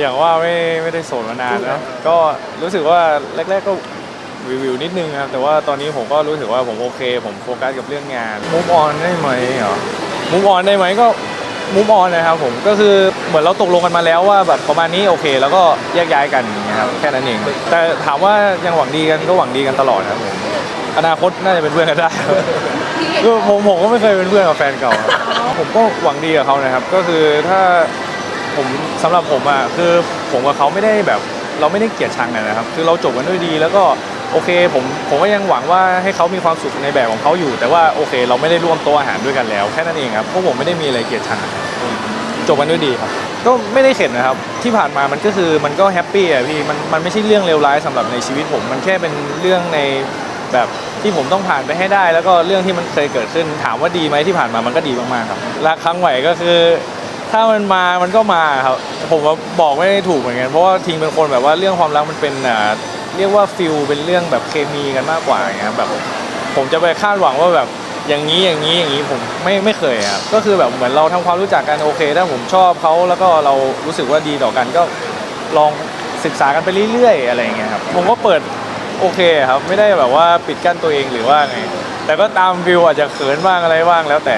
อย่างว่าไม่ไม่ได้โสดมานานแล้วก็รู้สึกว่าแรก ๆก็วิววิวนิดนึงครับแต่ว่าตอนนี้ผมก็รู้สึกว่าผมโอเค ผมโฟกัสกับเรื่องงานมูฟออนได้ไหมเหรอมูฟออนได้ไหมก็มูฟออนนะครับผมก็คือเหมือนเราตกลงกันมาแล้วว่าแบบประมาณนี้โอเค แล้วก็แยกย้ายกันอย่างเงี้ยครับแค่นั้นเอง แต่ถามว่ายังหวังดีกันก็หวังดีกันตลอดครับผมอนาคตน่าจะเป็นเพื่อนกันได้คือผมผมก็ไม่เคยเป็นเพื่อนกับแฟนเก่าครับผมก็หวังดีกับเขานะครับ ก็คือถ้า ผมสำหรับผมอะคือผมกับเขาไม่ได้แบบเราไม่ได้เกลียดชังกันนะครับ คือเราจบกันด้วยดี แล้วก็โอเคผมผมก็ยังหวังว่าให้เขามีความสุขในแบบของเขาอยู่ แต่ว่าโอเค เราไม่ได้ร่วมโต๊ะอาหารด้วยกันแล้วแค่นั้นเองครับเพราะผมไม่ได้มีอะไรเกลียดชังจบกันด้วยดีครับ ก็ไม่ได้เข็ดนะครับที่ผ่านมามันก็คือมันก็แฮปปี้อะพี่มันมันไม่ใช่เรื่องเลวร้ายสำหรับในชีวิตผม มันแค่เป็นเรื่องในแบบที่ผมต้องผ่านไปให้ได้ แล้วก็เรื่องที่มันเคยเกิดขึ้นถามว่าดีไหมที่ผ่านมามันก็ดีมากๆครับรักครั้งใหม่ก็คือ ถ้ามันมา มันก็มาครับ ผมว่าบอกไม่ถูกเหมือนกัน เพราะว่าทิงเป็นคนแบบว่าเรื่องความรักมันเป็นอ่าเรียกว่าฟิลเป็นเรื่องแบบเคมีกันมากกว่าอย่างเงี้ยครับแบบ ผมจะไปคาดหวังว่าแบบอย่างนี้อย่างนี้อย่างนี้ผมไม่ไม่เคยครับก็คือแบบเหมือนเราทำความรู้จักกันโอเค ถ้าผมชอบเขาแล้วก็เรารู้สึกว่าดีต่อกันก็ลองศึกษากันไปเรื่อยๆ อะไรอย่างเงี้ยครับผมก็เปิดโอเคครับ ไม่ได้แบบว่าปิดกั้นตัวเองหรือว่าไงแต่ก็ตามวิวอาจจะเขินบ้างอะไรบ้างแล้วแต่